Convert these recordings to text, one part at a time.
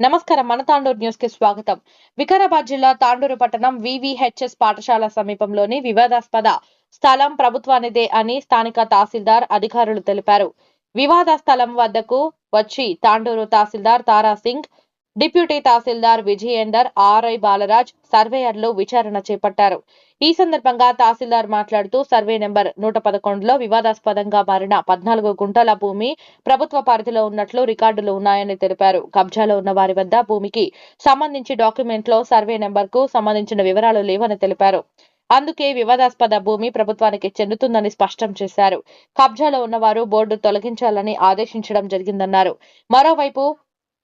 నమస్కారం. మన తాండూరు న్యూస్కి స్వాగతం. వికారాబాద్ జిల్లా తాండూరు పట్టణం వివిహెచ్ఎస్ పాఠశాల సమీపంలోని వివాదాస్పద స్థలం ప్రభుత్వానిదే అని స్థానిక తహసీల్దార్ అధికారులు తెలిపారు. వివాద స్థలం వద్దకు వచ్చి తాండూరు తహసీల్దార్ తారా సింగ్ డిప్యూటీ తహసీల్దార్ విజయేందర్ ఆర్ఐ బాలరాజ్ సర్వేయర్లు విచారణ చేపట్టారు. ఈ సందర్భంగా తహసీల్దార్ మాట్లాడుతూ సర్వే నెంబర్ నూట పదకొండులో వివాదాస్పదంగా మారిన పద్నాలుగు గుంటల భూమి ప్రభుత్వ పరిధిలో ఉన్నట్లు రికార్డులు ఉన్నాయని తెలిపారు. కబ్జాలో ఉన్న వారి వద్ద భూమికి సంబంధించి డాక్యుమెంట్లో సర్వే నెంబర్కు సంబంధించిన వివరాలు లేవని తెలిపారు. అందుకే వివాదాస్పద భూమి ప్రభుత్వానికి చెందుతుందని స్పష్టం చేశారు. కబ్జాలో ఉన్నవారు బోర్డు తొలగించాలని ఆదేశించడం జరిగిందన్నారు. మరోవైపు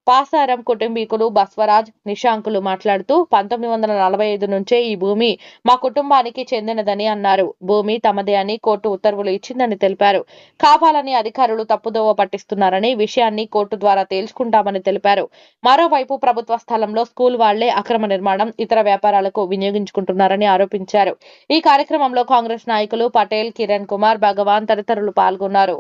పాసారం కుటుంబీకులు బస్వరాజ్ నిశాంకులు మాట్లాడుతూ పంతొమ్మిది వందల నలభై ఐదు నుంచే ఈ భూమి మా కుటుంబానికి చెందినదని అన్నారు. భూమి తమదే అని కోర్టు ఉత్తర్వులు ఇచ్చిందని తెలిపారు. కావాలని అధికారులు తప్పుదోవ పట్టిస్తున్నారని విషయాన్ని కోర్టు ద్వారా తేల్చుకుంటామని తెలిపారు. మరోవైపు ప్రభుత్వ స్థలంలో స్కూల్ వాళ్ళే అక్రమ నిర్మాణం ఇతర వ్యాపారాలకు వినియోగించుకుంటున్నారని ఆరోపించారు. ఈ కార్యక్రమంలో కాంగ్రెస్ నాయకులు పటేల్ కిరణ్ కుమార్ భగవాన్ తదితరులు పాల్గొన్నారు.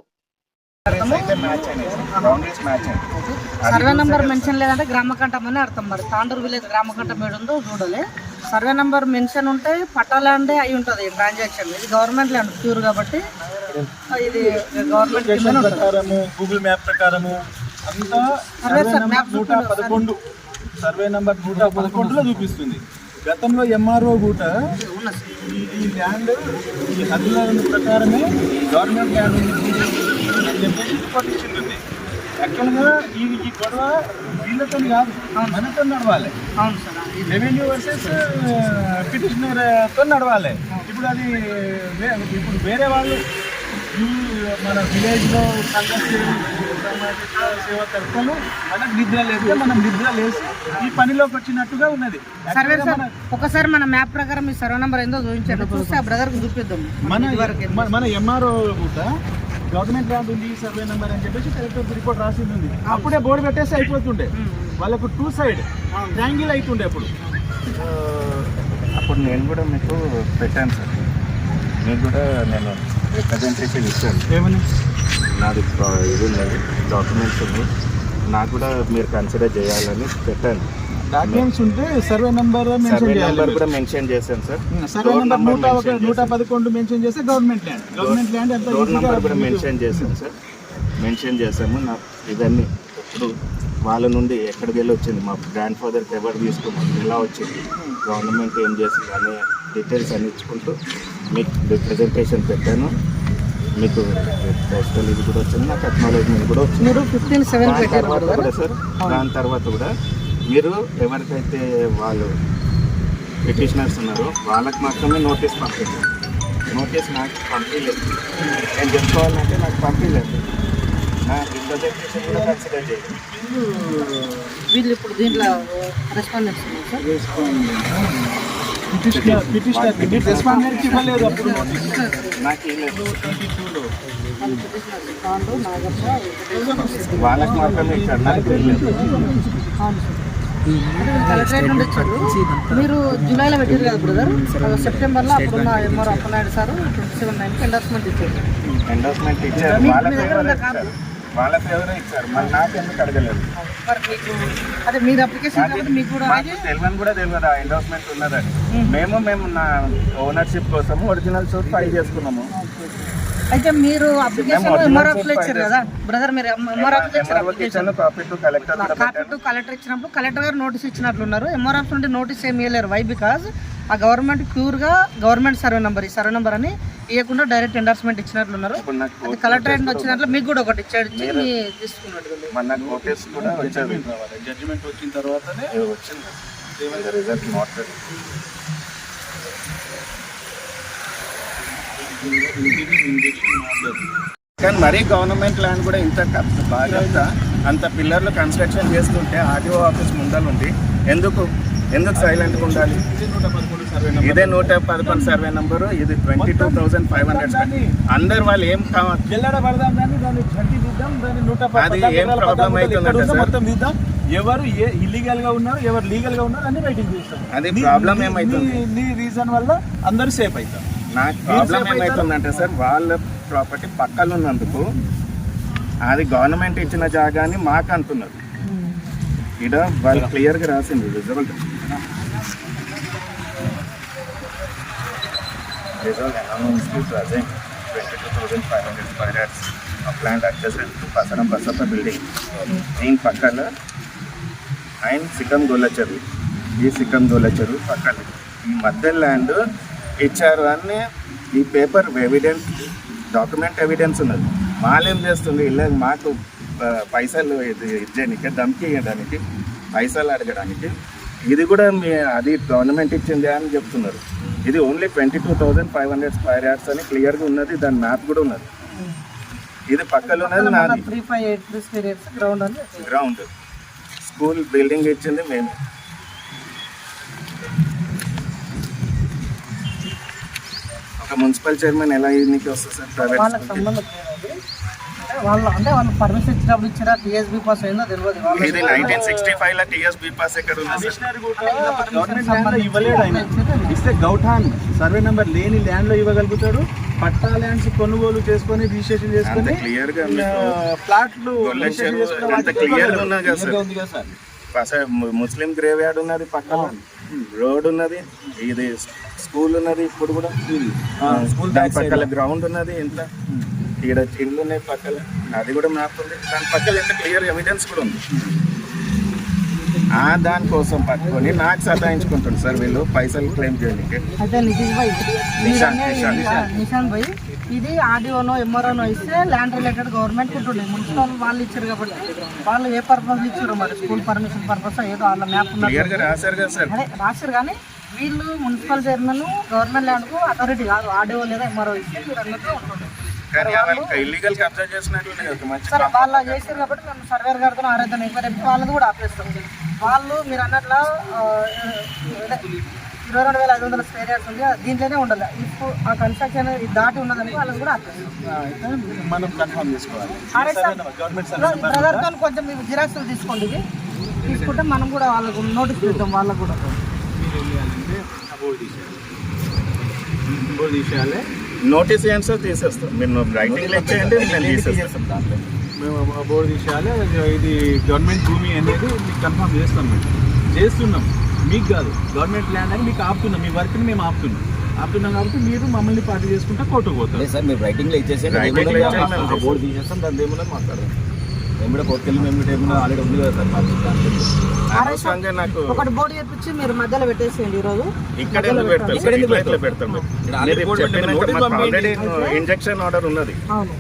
సర్వే నంబర్ మెన్షన్ లేదంటే గ్రామకంఠం అని అర్థం మరి. తాండూరు విలేజ్ గ్రామకంఠం ఏడు ఉందో చూడాలి. సర్వే నంబర్ మెన్షన్ ఉంటే పట్టా ల్యాండే అయి ఉంటుంది ట్రాన్సాక్షన్ ఇది గవర్నమెంట్ ల్యాండ్ ప్యూర్ కాబట్టి. ఇది గవర్నమెంట్ ప్రకారము గూగుల్ మ్యాప్ ప్రకారము అంతా నూట పదకొండు. సర్వే నంబర్ నూట పదకొండులో చూపిస్తుంది. గతంలో ఎంఆర్ఓ కూడా ఈ ఈ ల్యాండ్ ఈ హద్దుల ప్రకారమే గవర్నమెంట్ ల్యాండ్ ఉంది. అని చెప్పేసి యాక్చువల్గా ఈ ఈ గొడవ వీళ్ళతో కాదు మనతో నడవాలి. అవును సార్ రెవెన్యూ వర్సెస్ పిటిషనర్తో నడవాలి. ఇప్పుడు అది ఇప్పుడు వేరే వాళ్ళు మన విలేజ్లో సంఘ సేవ తరఫున మనకు నిద్ర లేస్తే మనం నిద్ర లేసి ఈ పనిలోకి వచ్చినట్టుగా ఉన్నది. సర్వే సార్ ఒకసారి మన మ్యాప్ ప్రకారం ఈ సర్వే నంబర్ ఏందో చూపించండి చూస్తే ఆ బ్రదర్కి చూపిద్దాం. మన- మన ఎంఆర్ఓ కూడా గవర్నమెంట్ ల్యాండ్ ఉంది సర్వే నెంబర్ అని చెప్పేసి కలెక్టర్ రిపోర్ట్ రాసి ఉంది అప్పుడే బోర్డు పెట్టేసి అయిపోతుండే. వాళ్ళకు టూ సైడ్ ట్యాంగిల్ అవుతుండే అప్పుడు. అప్పుడు నేను కూడా మీకు పెట్టాను సార్. నేను కూడా నేను రిప్రజెంటేషన్ ఇచ్చాను. ఏమని? నాది ఇది ఉన్నది డాక్యుమెంట్స్ ఉన్నాయి నాకు కూడా మీరు కన్సిడర్ చేయాలని పెట్టాను. డాక్యుమెంట్స్ ఉంటే సర్వే నెంబర్ మెన్షన్ సర్వే చేయాలి. నెంబర్ కూడా మెన్షన్ చేశాను సార్ సర్వే నెంబర్ నూట ఒక మెన్షన్ నూట. పదకొండు మెన్షన్ చేస్తే గవర్నమెంట్ ల్యాండ్ గవర్నమెంట్ ల్యాండ్ ఎంత డోర్ నెంబర్ కూడా మెన్షన్ చేశాను సార్ మెన్షన్ చేసాము నా ఇవన్నీ ఇప్పుడు వాళ్ళ నుండి ఎక్కడికి వెళ్ళి వచ్చింది? మా గ్రాండ్ ఫాదర్కి ఎవరు తీసుకున్నాం ఎలా వచ్చింది? గవర్నమెంట్ ఏం చేసింది? అనే డీటెయిల్స్ అన్ని ఇచ్చుకుంటూ మీకు రిప్రజెంటేషన్ పెట్టాను. మీకు పోస్టల్ ఇది కూడా వచ్చింది. నాకు అక్నాలజ్మెంట్ కూడా వచ్చింది. దాని తర్వాత. కూడా సార్ దాని తర్వాత కూడా మీరు ఎవరికైతే వాళ్ళు పిటిషనర్స్ ఉన్నారో వాళ్ళకి మాత్రమే నోటీస్ పంపించారు నోటీస్ నాకు పంపించలేదు. నేను చెప్పుకోవాలంటే నాకు పంపించలేదు. నా రిప్రజెంటేషన్ కూడా కన్సిడర్ వీళ్ళు ఇప్పుడు దీంట్లో వెంకటేశ్వర వాళ్ళకి మాత్రమే ఇచ్చారు. నాకు ఏం వీళ్ళు కలెక్టరేట్ నుండి వచ్చారు. మీరు జూలైలో పెట్టారు కదా బ్రదర్. సెప్టెంబర్లో అప్పుడున్న MR Appanaidu sir twenty seven నైన్కి ఎండార్స్మెంట్ ఇచ్చారు. ఎండోస్మెంట్ ఇచ్చారు. కార్డు? ఇచ్చారు. మరి నాకు ఎందుకు అడగలేదు? మరి మీకు అదే మీరు అప్లికేషన్ మీకు కూడా తెలియని కూడా తెలియదు. ఆ ఎండోస్మెంట్ ఉన్నదని. మేము. మేము నా ఓనర్షిప్ కోసం ఒరిజినల్ సూట్ ఫైల్ చేసుకున్నాము. అయితే మీరు అప్లికేషన్ మేము ఎంఆర్ original ఆఫీస్లో suit ఇచ్చారు కదా? బ్రదర్ మీరు ఎంఆర్ ఆఫీస్లో ఇచ్చారు కాపీ టు కలెక్టర్ ఇచ్చినప్పుడు కలెక్టర్ గారు నోటీస్ ఇచ్చినట్లున్నారు. ఎంఆర్ ఆఫీస్ నుండి నోటీస్ ఏమి ఇవ్వలేరు వై బికాజ్ ఆ గవర్నమెంట్ ప్యూర్గా గవర్నమెంట్ సర్వే నెంబర్ ఈ సర్వే నెంబర్ అని ఇవ్వకుండా డైరెక్ట్ ఎండార్స్మెంట్ ఇచ్చినట్లున్నారు. అది కలెక్టరేట్ వచ్చినట్లు మీకు కూడా ఒకటి ఇచ్చాడు. తీసుకున్నట్టు మన నాకు నోటీస్ కూడా వచ్చేది జడ్జిమెంట్ వచ్చిన తర్వాతనే ఇది వచ్చింది రిజల్ట్ నాట్ కానీ మరీ గవర్నమెంట్ ల్యాండ్ కూడా ఇంత బాగా అంత పిల్లర్లు కన్స్ట్రక్షన్ చేస్తుంటే ఆర్డీఓ ఆఫీస్ ముందలుండి ఎందుకు ఎందుకు సైలెంట్గా ఉండాలి? ఇదే నూట పదకొండు సర్వే నంబరు ఇది twenty two thousand five hundred అందరు వాళ్ళు ఏం అది ఏం? మొత్తం తీద్దాం ఎవరు ఏ ఇల్లీగల్గా ఉన్నారు ఎవరు లీగల్గా ఉన్నారు అన్ని బయటికి తీస్తాం అది నీ- ఏమైతుంది? నీ- రీజన్ వల్ల అందరూ సేఫ్ అవుతాం నాకు మీరు ప్రాబ్లం సేఫ్ ఏమవుతుందంటే సార్ వాళ్ళ ప్రాపర్టీ పక్కన ఉన్నందుకు అది గవర్నమెంట్ ఇచ్చిన జాగాని మాకు అంటున్నారు. ఇక్కడ వాళ్ళు క్లియర్గా రాసింది result result announce present twenty two thousand five hundred square yards plant adjusted to Pasaram Basappa building దీని పక్కన అండ్ సిక్కం గొల్లచెరువు ఈ సిక్కం గొల్లచెరువు పక్కన. ఈ మధ్య ల్యాండ్ ఇచ్చారు అని ఈ పేపర్ ఎవిడెన్స్ డాక్యుమెంట్ ఎవిడెన్స్ ఉన్నది. మాలేం చేస్తుంది? ఇలా మాకు పైసలు ఇది ఇచ్చేయడానికి దమ్కి ఇవ్వడానికి పైసలు అడగడానికి. ఇది కూడా మీ అది గవర్నమెంట్ ఇచ్చింది అని చెప్తున్నారు. ఇది only twenty two thousand five hundred square yards అని క్లియర్గా ఉన్నది. దాని మ్యాప్ కూడా ఉన్నది. ఇది పక్కలో ఉన్నది నాది. గ్రౌండ్ స్కూల్ బిల్డింగ్ ఇచ్చింది మేము. ఒక మున్సిపల్ చైర్మన్ ఎలా నీకు వస్తుంది సార్? ప్రైవేట్ వాళ్ళకి సంబంధం లేదు అంటే వాళ్ళు అంటే వాళ్ళు పర్మిషన్ ఇచ్చినప్పుడు ఇచ్చారా టీఎస్బీ పాస్ అయిందో తెలియదు వాళ్ళు ఇది నైన్టీన్ సిక్స్టీ ఫైవ్లో టిఎస్ ఎక్కడ ఉంది సార్? కమిషనర్ కూడా గవర్నమెంట్ ల్యాండ్లో ఇవ్వలేడు ఆయన. ఇస్తే గౌఠాన్ సర్వే నెంబర్ లేని ల్యాండ్లో ఇవ్వగలుగుతాడు. పట్టా ల్యాండ్స్ కొనుగోలు చేసుకొని రిజిస్ట్రేషన్ అంత చేసుకొని క్లియర్గా మీకు ప్లాట్లు గొల్ల రిజిస్ట్రేషన్ చెరువు చేసుకున్న అంత వాటికి clear గా ఇవ్వగలడు. ఉన్నది కదా సార్. Clear గా ఉంది కదా సార్. పస- ము- ముస్లిం గ్రేవ్ యార్డ్ ఉన్నది పక్కన రోడ్ ఉన్నది ఇది స్కూల్ ఉన్నది ఇప్పుడు కూడా. ఆ, స్కూల్ పక్కల గ్రౌండ్ ఉన్నది ఇంత ఇక్కడ ఇల్లు ఉన్నాయి పక్కల. అది కూడా మ్యాప్ ఉంది. దాని పక్కల ఎంత క్లియర్ ఎవిడెన్స్ కూడా ఉంది. ఆ దానికోసం పట్టుకొని నాకు సతాయించుకుంటుంది సార్ వీళ్ళు పైసలు క్లెయిమ్ చేయడానికి. మీరనే నిశాంత్, ఇది- ఆర్డీఓనో ఎంఆర్ఓనో ఇస్తే ల్యాండ్ రిలేటెడ్ గవర్నమెంట్ ఉంటుండే. మున్సిపల్ వాళ్ళు ఇచ్చారు కాబట్టి వాళ్ళు ఏ పర్పస్ ఇచ్చారు మరి? స్కూల్ పర్మిషన్ పర్పస్ ఏదో వాళ్ళ మ్యాప్ అదే రాశారు కానీ వీళ్ళు మున్సిపల్ చైర్మన్ గవర్నమెంట్ ల్యాండ్కు అథారిటీ కాదు. ఆర్డీఓ లేదా ఎంఆర్ఓ ఇస్తే ఉంటుండే. సరే వాళ్ళు చేశారు కాబట్టి మేము సర్వేర్ గారితో ఆరాధన వాళ్ళది కూడా ఆపేస్తాం. వాళ్ళు మీరు అన్నట్లు ఇరవై రెండు వేల ఐదు వందల స్క్వేర్ యార్డ్స్ ఉంది దీంట్లోనే ఉండాలి. ఇప్పుడు ఆ కన్స్ట్రక్షన్ దాటి ఉన్నదని వాళ్ళని కూడా మనం కన్ఫర్మ్ చేసుకోవాలి. బ్రదర్తో కొంచెం మీరు జిరాక్స్లు తీసుకోండి తీసుకుంటే మనం కూడా వాళ్ళకు నోటీస్ ఇద్దాం వాళ్ళకు కూడా. నోటీస్ ఇవ్వండి సార్? తీసేస్తాం. మీరు రైటింగ్లో ఇచ్చేయండి నేను తీసేస్తాం. దాంట్లో? మేము బోర్డు తీసేయాలి ఇది గవర్నమెంట్ భూమి అనేది మీకు కన్ఫర్మ్ చేస్తాం మేము. చేస్తున్నాం. మీకు కాదు. గవర్నమెంట్ ల్యాండ్ అని మీకు ఆపుతున్నాం. మీ వర్క్ని మేము ఆపుతున్నాం. ఆపుతున్నాం కాబట్టి మీరు మమ్మల్ని పార్టీ చేసుకుంటే కోర్టుకు పోతారు. లేదు సార్ మీరు రైటింగ్లో ఇచ్చేసేయండి. Writing లో ఏమున్నా ఇచ్చేయండి, ఆ బోర్డు తీసేస్తాం. దాని ఏమున్నా మాట్లాడదాం మేము కోర్టుకెళ్ళి ఆల్రెడీ ఉంది కదా సార్ నాకు ఒకటి బోర్డు చేపించి మీరు మధ్యలో పెట్టేసేయండి ఈరోజు. ఇక్కడ ఎందుకు పెడతారు? సార్ ఇట్లా ఇట్లా పెడతాం. మీరు ఇక్కడ already మీరు board పెట్టండి, చెప్పినాక notice మాకు పంపించండి. ఆల్రెడీ ఇంజక్షన్ ఆర్డర్ ఉన్నది. అవును.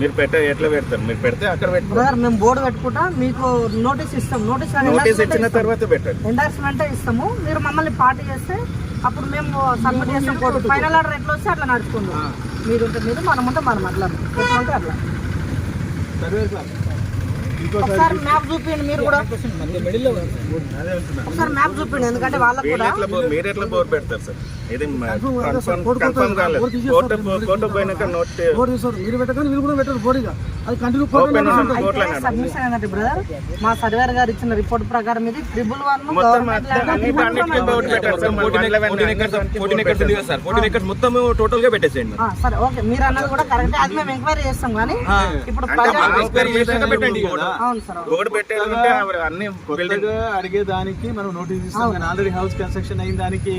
మీరు పెట్టే ఎట్లా పెడతారు? మీరు పెడితే అక్కడ పెట్టుకో. బ్రదర్ మేము బోర్డు పెట్టుకుంటా మీకు నోటీస్ ఇస్తాం. నోటీస్ నోటీస్ ఇచ్చిన తర్వాత పెట్టండి. ఎండార్స్మెంట్ ఇస్తాము. మీరు మమ్మల్ని పార్టీ చేస్తే అప్పుడు మేము సబ్మిట్ చేస్తాం. ఫైనల్ ఆర్డర్ ఎట్లా వస్తే అట్లా నడుచుకుందాం మీరు ఉంటే మీరు మనం ఉంటే మనం అట్లా. ఎట్లా ఉంటే అట్లా. ఒకసారి మ్యాప్ చూపించండి మీరు కూడా. ఒకసారి మ్యాప్ చూపించండి ఎందుకంటే వాళ్ళకు వీళ్ళు కూడా బోర్ మీరు ఎట్లా బోర్ పెడతారు సార్? ఇది కన్ఫర్మ్ కన్ఫర్మ్ కాలేదు. కోర్టు కోర్టు పోయినాక నోట్ మీరు పెట్టగానే వీళ్ళు కూడా పెట్టారు. అది కంటిన్యూ సబ్మిషన్ బ్రదర్ మా సర్వేర్ గారు ఇచ్చిన రిపోర్ట్ ప్రకారం ఇది ట్రిబుల్ వన్ మొత్తం టోటల్గా పెట్టేసేయండి. సరే ఓకే. మీరు అన్నది కూడా కరెక్ట్ అది మేము ఎంక్వైరీ చేస్తాం కానీ ఇప్పుడు పెట్టండి. పెట్టాలంటే ఆవిడ అన్ని బిల్డింగ్ కొత్తగా అడిగేదానికి మనం నోటీస్ ఇస్తాం. కానీ ఆల్రెడీ హౌస్ కన్స్ట్రక్షన్ అయిన దానికి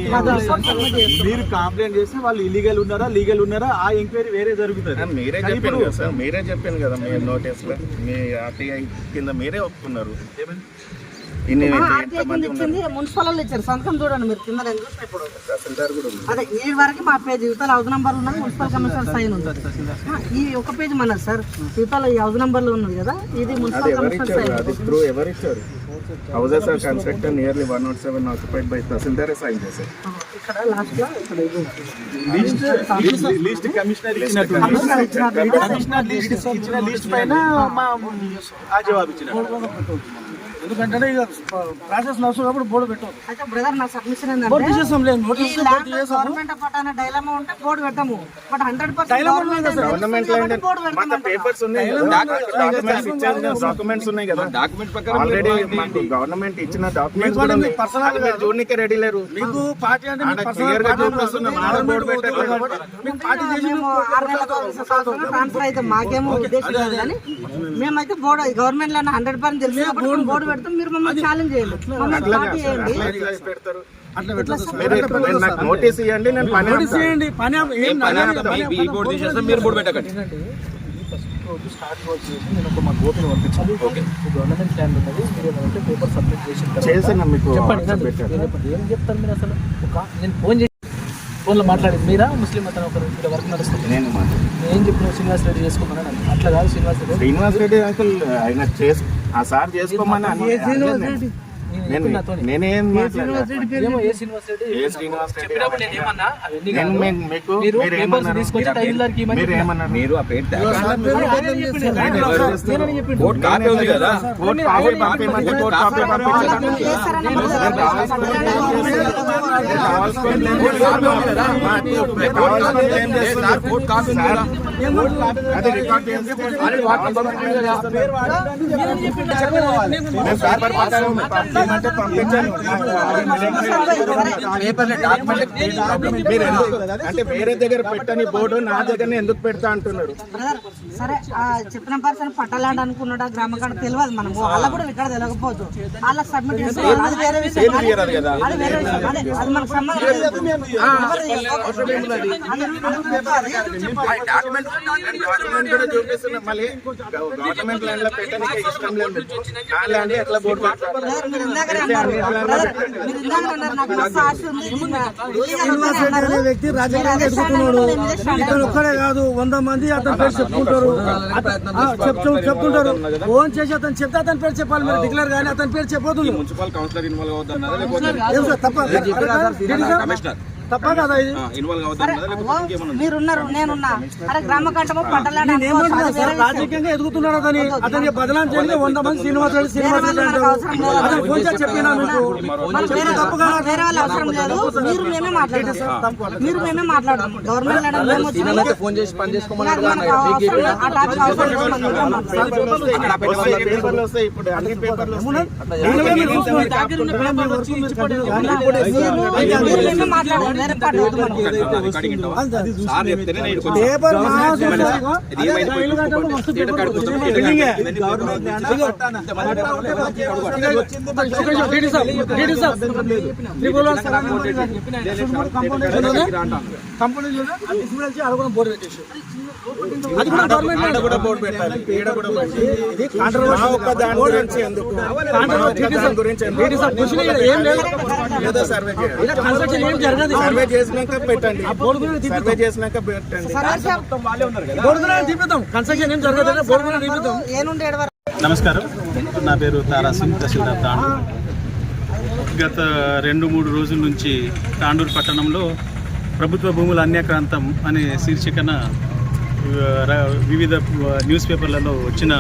మీరు కంప్లైంట్ చేస్తే వాళ్ళు ఇల్లీగల్ ఉన్నారా లీగల్ ఉన్నారా? ఆ ఎంక్వైరీ వేరే జరుగుతుంది. మీరే ఇప్పుడు కదా సార్ మీరే చెప్పాను కదా మీ నోటీస్లో. మీ ఆర్టీఐ కింద మీరే ఒప్పుకున్నారు. ఇచ్చింది మున్సిపల్ వాళ్ళు ఇచ్చారు. సంతకం చూడండి మీరు కింద నేను చూసిన ఇప్పుడు. తహసీల్దార్ కూడా ఉంది అదే ఈ వరకు మా పేజ్ యువతల హౌస్ నంబర్ ఉన్నది మున్సిపల్ కమిషనర్ సైన్ ఉంది. ఈ ఒక పేజ్ మనది సార్. యువతల ఈ హౌస్ నంబర్లో ఉన్నది కదా ఇది municipal commissioner sign. Houses are constructed nearly one naught seven occupied by తహసీల్దారే sign చేశారు. ఇక్కడ లాస్ట్లో ఇక్కడ ఇది. ఉంది. లిస్ట్ లిస్ట్ కమిషనర్ ఇచ్చినట్టు కమిషనర్ ఇచ్చినట్టు కమిషనర్ లిస్ట్ ఇచ్చిన లిస్ట్ పైన మా ఆ జవాబు ఇచ్చినట్టు. ఎందుకంటే ఇక ప్రాసెస్ నడుస్తున్నప్పుడు బోర్డు పెట్టాం. అయితే బ్రదర్ నా సబ్మిషన్ బోర్డు తీసేస్తాం లేదు నోటీస్ గవర్నమెంట్ పట్టాన డైలమా ఉంటే బోర్డు పెట్టాము. But hundred percent government land board మాకు పెడతాం పేపర్స్ ఉన్నాయి కదా. డాక్యుమెంట్స్ ఇచ్చారు డాక్యుమెంట్స్ ఉన్నాయి కదా. డాక్యుమెంట్ ప్రకారం ఆల్రెడీ మాకు గవర్నమెంట్ ఇచ్చిన డాక్యుమెంట్స్ కూడా ఉన్నాయి అది మీరు చూడనీకే రెడీ లేరు. మీకు పార్టీ అంటే ఆడ క్లియర్గా చూపిస్తున్నాం ఆడ బోర్డు పెట్టారు మీకు పార్టీ చేసి మేము ఆరు నెలలకు ట్రాన్స్ఫర్ అయితే మాకేమో ఉద్దేశం లేదు కానీ మేమైతే బోర్డు గవర్నమెంట్లో హండ్రెడ్ పర్సెంట్ తెలిసి బోర్డు పెడతాం మీరు మమ్మల్ని ఛాలెంజ్ చేయండి. పార్టీ చేయండి. నోటీస్ ఇవ్వండి నేను పని నోటీస్ పని ఏం. బోర్డు తీసేస్తాం మీరు బోర్డు పెట్టకండి. రోజు స్టార్ట్ చేసి ఒక మా గోపిని పంపించాను. ఓకే గవర్నమెంట్ ల్యాండ్ ఉన్నది. మీరు ఏమంటే పేపర్ సబ్మిట్ చేసిన తర్వాత మీకు చెప్పండి. ఏం చెప్తాను మీరు అసలు? ఒక నేను ఫోన్ చేసి ఫోన్లో మాట్లాడేది. మీరా? ముస్లిం అతను ఒకరు ఇక్కడ వర్క్ నడుస్తుంది. నేను మాట్లాడు నేను ఏం చెప్పిన శ్రీనివాస్ రెడ్డి చేసుకోమని. అట్లా కాదు శ్రీనివాస్ రెడ్డి శ్రీనివాస్ రెడ్డి అంకుల్ ఆయన చేసు ఆ సార్ చేసుకోమని నేను. అది రికార్డ్ చేసి పంపించమంటే పంపించాను మీరు ఎందుకు అంటే వేరే దగ్గర పెట్టని బోర్డు నా దగ్గర ఎందుకు పెడతా అంటున్నారు? బ్రదర్ సరే ఆ చెప్పిన పర్సన్ పట్టాలండి అనుకున్నాడా? గ్రామకాండ తెలియదు మనకు వాళ్ళకు కూడా ఇక్కడ తెలియకపోవచ్చు. వాళ్ళకి సబ్మిట్ చేసుకోవాలి అది వేరే విషయం. అది అది వేరే విషయం. అదే అది మనకు సంబంధం లేదు. ఎవరు- అది- డాక్యుమెంట్ డాక్యుమెంట్ కూడా చూపిస్తున్నా మళ్ళీ. గవర్నమెంట్ ల్యాండ్లో పెట్టడానికి ఇష్టం లేదు. నా ల్యాండ్ ఎట్లా బోర్డు వ్యక్తి అరెస్ట్ ఎదుగుతున్నాడు ఇతను ఒక్కడే కాదు వంద మంది అతని పేరు చెప్పుకుంటారు. చెప్తూ చెప్తుంటారు ఫోన్ చేసి అతను చెప్తే అతని పేరు చెప్పాలి మీరు. డిక్లేర్ కానీ అతని పేరు చెప్పొద్దు. మున్సిపల్ కౌన్సిలర్ ఇన్వాల్వ్ సార్ తప్ప తప్ప కదా ఇది? మీరున్నారు నేనున్నా. అరే గ్రామ సార్? రాజకీయంగా ఎదుగుతున్నాడు అతని. అతనికి బదనాం చేసి వంద మంది శ్రీనివాస్ రెడ్డి శ్రీనివాస్ అతను చెప్పినా మీకు? వేరే వాళ్ళ అవసరం లేదు. మీరు మేమే మీరు మేమే గవర్నమెంట్. ఫోన్ చేసి పని మీరు మేమే మాట్లాడదాం కంపెనీ అడుగున బోర్డు పెట్టేసి అది కూడా గవర్నమెంట్ కూడా బోర్డు పెట్టాలి. ఈడ కూడా ఇది కాంట్రవర్సీ ఒక్క దాని గురించి ఎందుకు దాని గురించి ఏం లేదు ఏదో సర్వే చేయాలి కన్స్ట్రక్షన్ ఏం జరగదు సర్వే చేసినాక పెట్టండి. సర్వే చేసినాక పెట్టండి. కన్స్ట్రక్షన్ ఏం జరగదు నమస్కారం. నా పేరు తారా సింగ్ తహసీల్దార్ తాండూరు. గత రెండు మూడు రోజుల నుంచి తాండూరు పట్టణంలో ప్రభుత్వ భూముల అన్యాక్రాంతం అనే శీర్షికన వివిధ న్యూస్ పేపర్లలో వచ్చిన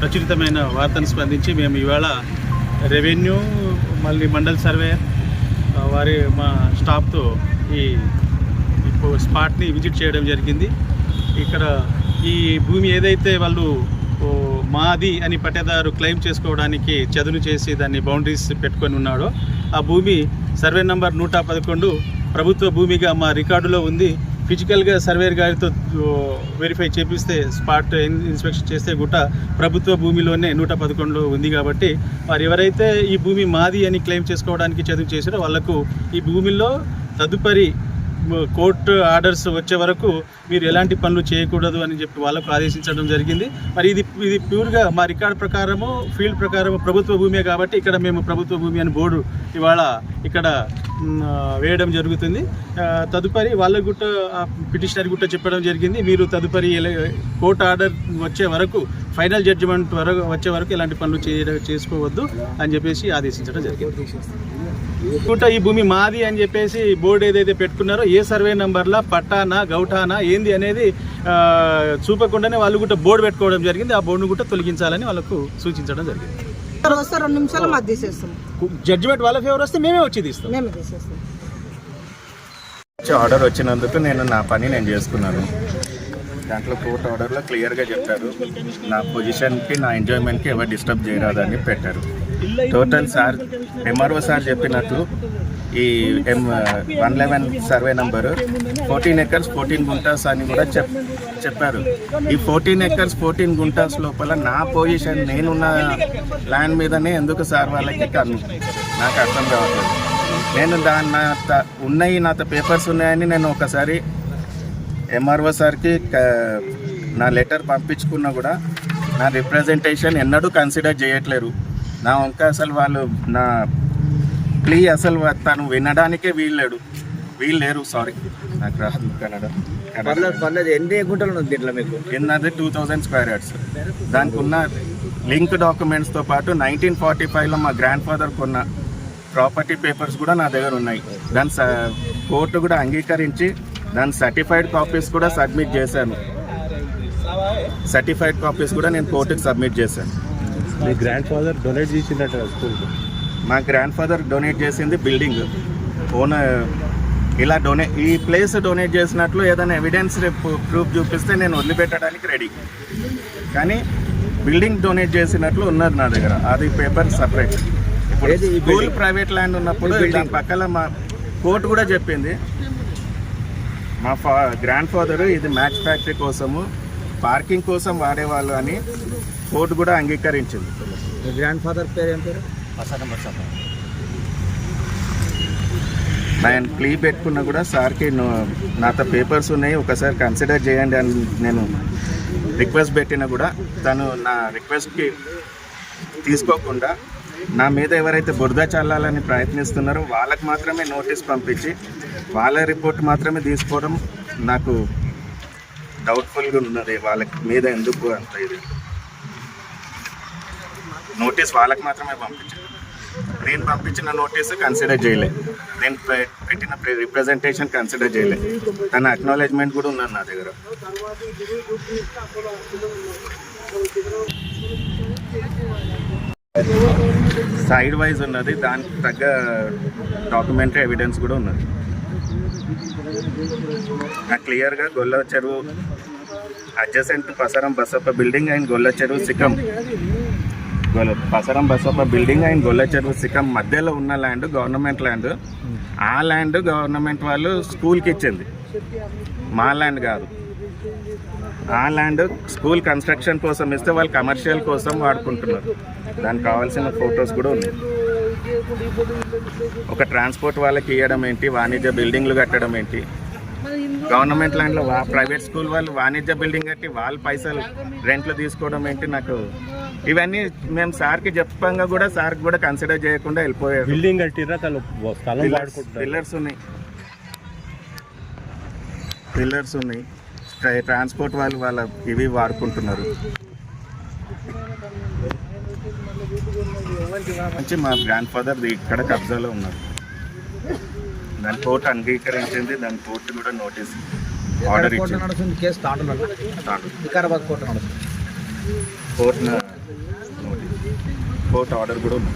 ప్రచురితమైన వార్తను స్పందించి మేము ఇవాళ రెవెన్యూ మళ్ళీ మండల్ సర్వే వారి మా స్టాఫ్తో ఈ స్పాట్ని విజిట్ చేయడం జరిగింది. ఇక్కడ ఈ భూమి ఏదైతే వాళ్ళు ఓ, మాది అని పట్టేదారు క్లెయిమ్ చేసుకోవడానికి చదును చేసి దాన్ని బౌండరీస్ పెట్టుకొని ఉన్నాడో ఆ భూమి సర్వే నంబర్ నూట పదకొండు ప్రభుత్వ భూమిగా మా రికార్డులో ఉంది. ఫిజికల్గా సర్వేర్ గారితో వెరిఫై చేపిస్తే స్పాట్ ఇన్స్పెక్షన్ చేస్తే గుట్ట ప్రభుత్వ భూమిలోనే నూట పదకొండులో ఉంది కాబట్టి వారు ఎవరైతే ఈ భూమి మాది అని క్లెయిమ్ చేసుకోవడానికి చదువు చేశారో వాళ్ళకు ఈ భూమిలో తదుపరి కోర్టు ఆర్డర్స్ వచ్చే వరకు మీరు ఎలాంటి పనులు చేయకూడదు అని చెప్పి వాళ్ళకు ఆదేశించడం జరిగింది. మరి ఇది ఇది ప్యూర్గా మా రికార్డ్ ప్రకారము ఫీల్డ్ ప్రకారము ప్రభుత్వ భూమే కాబట్టి ఇక్కడ మేము ప్రభుత్వ భూమి అని బోర్డు ఇవాళ ఇక్కడ వేయడం జరుగుతుంది. తదుపరి వాళ్ళ గుట్ట పిటిషనర్ గుట్ట చెప్పడం జరిగింది. మీరు తదుపరి కోర్టు ఆర్డర్ వచ్చే వరకు ఫైనల్ జడ్జిమెంట్ వరకు వచ్చే వరకు ఎలాంటి పనులు చేయడం చేసుకోవద్దు అని చెప్పేసి ఆదేశించడం జరిగింది. గుట్ట ఈ భూమి మాది అని చెప్పేసి బోర్డు ఏదైతే పెట్టుకున్నారో ఏ సర్వే నంబర్లా పట్టానా గౌటానా ఏంది అనేది చూపకుండానే వాళ్ళు కూడా బోర్డు పెట్టుకోవడం జరిగింది. ఆ బోర్డును కూడా తొలగించాలని వాళ్ళకు సూచించడం జరిగింది. రెండు నిమిషాలు మాది తీసేస్తాం. జడ్జిమెంట్ వాళ్ళ ఫేవర్ వస్తే మేమే వచ్చి తీస్తాం. మేమే తీసేస్తాం. ఆర్డర్ వచ్చినందుకు నేను నా పని నేను చేసుకున్నాను. దాంట్లో కోర్ట్ ఆర్డర్లో క్లియర్గా చెప్పారు. నా పొజిషన్కి నా ఎంజాయ్మెంట్కి ఎవరు డిస్టర్బ్ చేయరాదని పెట్టారు. టోటల్ సార్ ఎంఆర్ఓ సార్ చెప్పినట్టు ఈ M one eleven survey number fourteen acres fourteen guntas అని కూడా చెప్ చెప్పారు. ఈ ఫోర్టీన్ ఎకర్స్ ఫోర్టీన్ గుంటాస్ లోపల నా పొజిషన్ నేనున్న ల్యాండ్ మీదనే ఎందుకు సార్ వాళ్ళకి కన్ నాకు అర్థం కావట్లేదు. నేను దాని నా ఉన్నాయి నాతో పేపర్స్ ఉన్నాయని నేను ఒకసారి ఎంఆర్ఓ సార్కి నా లెటర్ పంపించుకున్నా కూడా నా రిప్రజెంటేషన్ ఎన్నడూ కన్సిడర్ చేయట్లేరు నా వంక అసలు వాళ్ళు నా ప్లీ అసలు తను వినడానికే వీల్లేడు. వీల్లేరు సారీ నాకు రాదు కన్నడ. పర్లేదు ఎన్ని గుంటలు ఉంది మీకు? టూ థౌజండ్ స్క్వేర్ యార్డ్స్ దానికి ఉన్న లింక్ డాక్యుమెంట్స్తో పాటు నైన్టీన్ ఫార్టీ ఫైవ్లో మా గ్రాండ్ ఫాదర్ కొన్న ప్రాపర్టీ పేపర్స్ కూడా నా దగ్గర ఉన్నాయి. దాని స- కోర్టు కూడా అంగీకరించి దాని సర్టిఫైడ్ కాపీస్ కూడా సబ్మిట్ చేశాను. సర్టిఫైడ్ కాపీస్ కూడా నేను కోర్టుకి సబ్మిట్ చేశాను. మీ గ్రాండ్ ఫాదర్ డొనేట్ చేసిందట స్కూల్కి మా గ్రాండ్ ఫాదర్ డొనేట్ చేసింది బిల్డింగ్ ఓన్ ఇలా డొనే ఈ ప్లేస్ డొనేట్ చేసినట్లు ఏదైనా ఎవిడెన్స్ రేపు ప్రూఫ్ చూపిస్తే నేను వదిలిపెట్టడానికి రెడీ కానీ బిల్డింగ్ డొనేట్ చేసినట్లు ఉన్నది నా దగ్గర. అది paper separate school private land ఉన్నప్పుడు దాని పక్కన మా కోర్టు కూడా చెప్పింది. మా ఫా గ్రాండ్ ఫాదర్ ఇది మ్యాచ్ ఫ్యాక్టరీ కోసము పార్కింగ్ కోసం వాడేవాళ్ళు అని కోర్టు కూడా అంగీకరించింది. మీ గ్రాండ్ ఫాదర్ పేరు ఏం పేరు? నేను ప్లీ పెట్టుకున్నా కూడా సార్కి నాతో పేపర్స్ ఉన్నాయి ఒకసారి కన్సిడర్ చేయండి అని నేను రిక్వెస్ట్ పెట్టినా కూడా తను నా రిక్వెస్ట్కి తీసుకోకుండా నా మీద ఎవరైతే బురద చల్లాలని ప్రయత్నిస్తున్నారో వాళ్ళకి మాత్రమే నోటీస్ పంపించి వాళ్ళ రిపోర్ట్ మాత్రమే తీసుకోవడం నాకు డౌట్ఫుల్గా ఉన్నది. వాళ్ళకి మీద ఎందుకు అంత ఇది? నోటీస్ వాళ్ళకి మాత్రమే పంపించాను నేను పంపించిన నోటీస్ కన్సిడర్ చేయలే. నేను పెట్టిన రిప్రజెంటేషన్ కన్సిడర్ చేయలే. తన అక్నాలెడ్జ్మెంట్ కూడా ఉన్నాను నా దగ్గర. సైడ్ వైజ్ ఉన్నది. దానికి తగ్గ డాక్యుమెంటరీ ఎవిడెన్స్ కూడా ఉన్నది. నాకు క్లియర్గా Golla Cheruvu adjacent పసరం Basappa building and Golla Cheruvu సికం గొల్ల పసరం బసప్ప బిల్డింగ్ అండ్ గొల్ల చెరువు సికం మధ్యలో ఉన్న ల్యాండ్ గవర్నమెంట్ ల్యాండ్ ఆ ల్యాండ్ గవర్నమెంట్ వాళ్ళు స్కూల్కి ఇచ్చింది. మా ల్యాండ్ కాదు. ఆ ల్యాండ్ స్కూల్ కన్స్ట్రక్షన్ కోసం ఇస్తే వాళ్ళు కమర్షియల్ కోసం వాడుకుంటున్నారు. దానికి కావాల్సిన ఫొటోస్ కూడా ఉన్నాయి. ఒక ట్రాన్స్పోర్ట్ వాళ్ళకి ఇవ్వడం ఏంటి? వాణిజ్య బిల్డింగ్లు కట్టడం ఏంటి? గవర్నమెంట్ ల్యాండ్లో వా ప్రైవేట్ స్కూల్ వాళ్ళు వాణిజ్య బిల్డింగ్ కట్టి వాళ్ళ పైసలు రెంట్లు తీసుకోవడం ఏంటి నాకు? ఇవన్నీ మేము సార్కి చెప్పంగా కూడా సార్కి కూడా కన్సిడర్ చేయకుండా వెళ్ళిపోయారు. బిల్డింగ్ పిల్లర్స్ ఉన్నాయి. పిల్లర్స్ ఉన్నాయి. ట్రై- ట్రాన్స్పోర్ట్ వాళ్ళు వాళ్ళ ఇవి వాడుకుంటున్నారు. మంచి మా గ్రాండ్ ఫాదర్ ఇక్కడ కబ్జాలో ఉన్నారు. దాని కోర్టు అంగీకరించింది దాని కోర్టు కూడా నోటీస్ ఆర్డర్ ఇచ్చింది. కేసు తాండూరు వికారాబాద్ కోర్టు నడుస్తుంది. కోర్టు నోటీస్ కోర్టు ఆర్డర్ కూడా ఉంది.